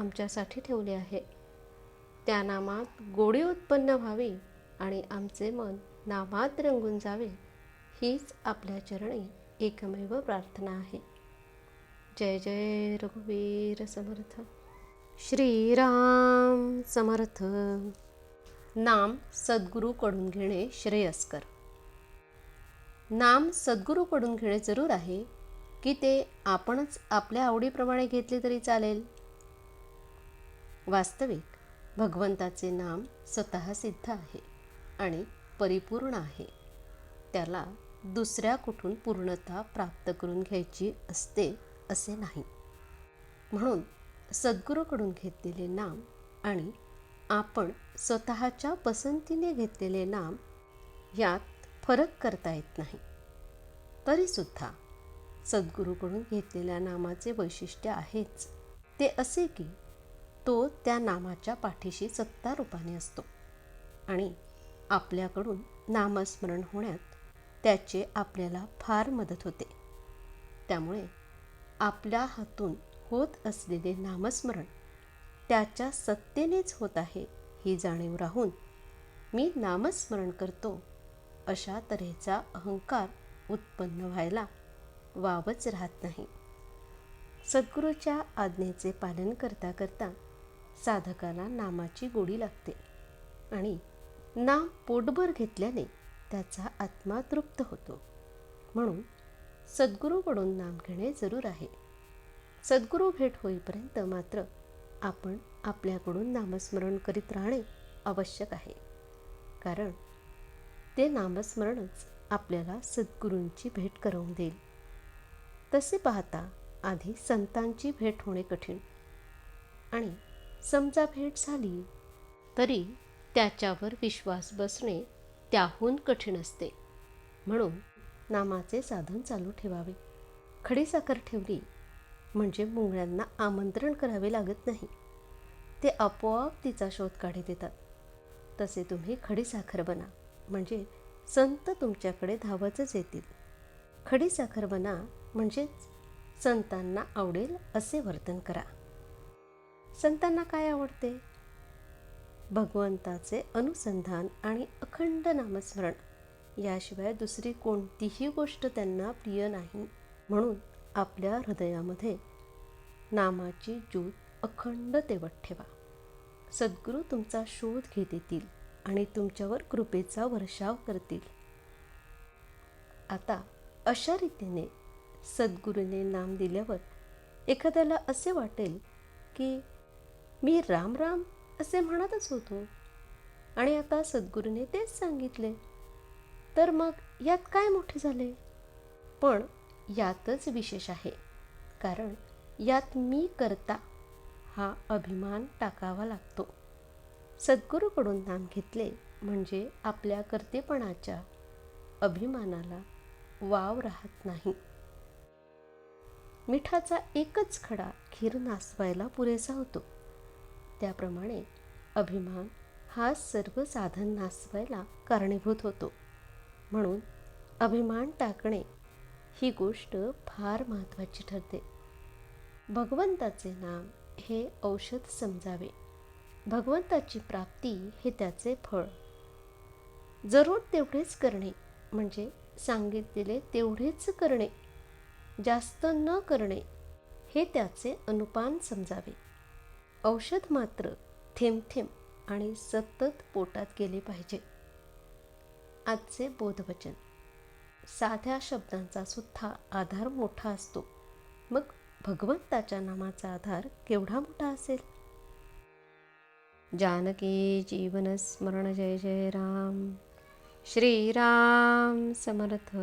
आमच्यासाठी ठेवले आहे. त्या नामात गोडी उत्पन्न व्हावी आणि आमचे मन नामात रंगून जावे हीच आपल्या चरणी एकमेव प्रार्थना आहे. जय जय रघुवीर समर्थ. श्रीराम समर्थ. नाम सद्गुरूकडून घेणे श्रेयस्कर. नाम सद्गुरूकडून घेणे जरूर आहे की ते आपणच आपल्या आवडीप्रमाणे घेतले तरी चालेल. वास्तविक. भगवंताचे नाम स्वतः सिद्ध आहे आणि परिपूर्ण आहे. त्याला दुसऱ्या कुठून पूर्णता प्राप्त करून घ्यायची असते असे नाही. म्हणून सद्गुरूकडून घेतलेले नाम आणि आपण स्वतःच्या पसंतीने घेतलेले नाम यात फरक करता येत नाही. तरीसुद्धा सद्गुरूकडून घेतलेल्या नामाचे वैशिष्ट्य आहेच. ते असे की तो त्या नामाच्या पाठीशी सत्ता रूपाने असतो. आणि आपल्याकडून नामस्मरण होण्यात त्याचे आपल्याला फार मदत होते. त्यामुळे आपल्या हातून होत असलेले नामस्मरण त्याच्या सत्तेनेच होत आहे ही जाणीव राहून मी नामस्मरण करतो अशा तऱ्हेचा अहंकार उत्पन्न व्हायला वावच राहत नाही. सद्गुरूच्या आज्ञेचे पालन करता करता साधकाला नामाची गोडी लागते. आणि नाम पोटभर घेतल्याने त्याचा आत्मा तृप्त होतो. म्हणून सद्गुरूकडून नाम घेणे जरूर आहे. सद्गुरू भेट होईपर्यंत मात्र आपण आपल्याकडून नामस्मरण करीत राहणे आवश्यक आहे. कारण ते नामस्मरणच आपल्याला सद्गुरूंची भेट करवून देईल. तसे पाहता आधी संतांची भेट होणे कठीण आणि समजा भेट झाली. तरी त्याच्यावर विश्वास बसणे त्याहून कठीण असते. म्हणून नामाचे साधन चालू ठेवावे. खडीसाखर ठेवली म्हणजे मुंगळ्यांना आमंत्रण करावे लागत नाही. ते आपोआप तिचा शोध काढी देतात. तसे तुम्ही खडीसाखर बना. म्हणजे संत तुमच्याकडे धावतच येतील. खडीसाखर बना म्हणजेच संतांना आवडेल असे वर्तन करा. संतांना काय आवडते? भगवंताचे अनुसंधान आणि अखंड नामस्मरण. याशिवाय दुसरी कोणतीही गोष्ट त्यांना प्रिय नाही. म्हणून आपल्या हृदयामध्ये नामाची ज्यूत अखंड तेवत ठेवा. सद्गुरू तुमचा शोध घेत येतील आणि तुमच्यावर कृपेचा वर्षाव करतील. आता अशा रीतीने सद्गुरूने नाम दिल्यावर एखाद्याला असे वाटेल की मी राम राम असे म्हणतच होतो. आणि आता सद्गुरूने तेच सांगितले. तर मग यात काय मोठे झाले? पण यातच विशेष आहे. कारण यात मी करता हा अभिमान टाकावा लागतो. सद्गुरूकडून नाम घेतले म्हणजे आपल्या कर्तेपणाच्या अभिमानाला वाव राहत नाही. मिठाचा एकच खडा खीर नासवायला पुरेसा होतो. त्याप्रमाणे अभिमान हा सर्व साधन नासवायला कारणीभूत होतो. म्हणून अभिमान टाकणे ही गोष्ट फार महत्त्वाची ठरते. भगवंताचे नाम हे औषध समजावे. भगवंताची प्राप्ती हे त्याचे फळ. जरूर तेवढेच करणे म्हणजे सांगितलेले तेवढेच करणे. जास्त न करणे हे त्याचे अनुपान समजावे. औषध मात्र थेंब थेंब आणि सतत पोटात गेले पाहिजे. आजचे बोधवचन. साध्या शब्दांचा सुद्धा आधार मोठा असतो. मग भगवंताच्या नामाचा आधार केवढा मोठा असेल? जानकी जीवन स्मरण जय जय राम. श्रीराम समर्थ.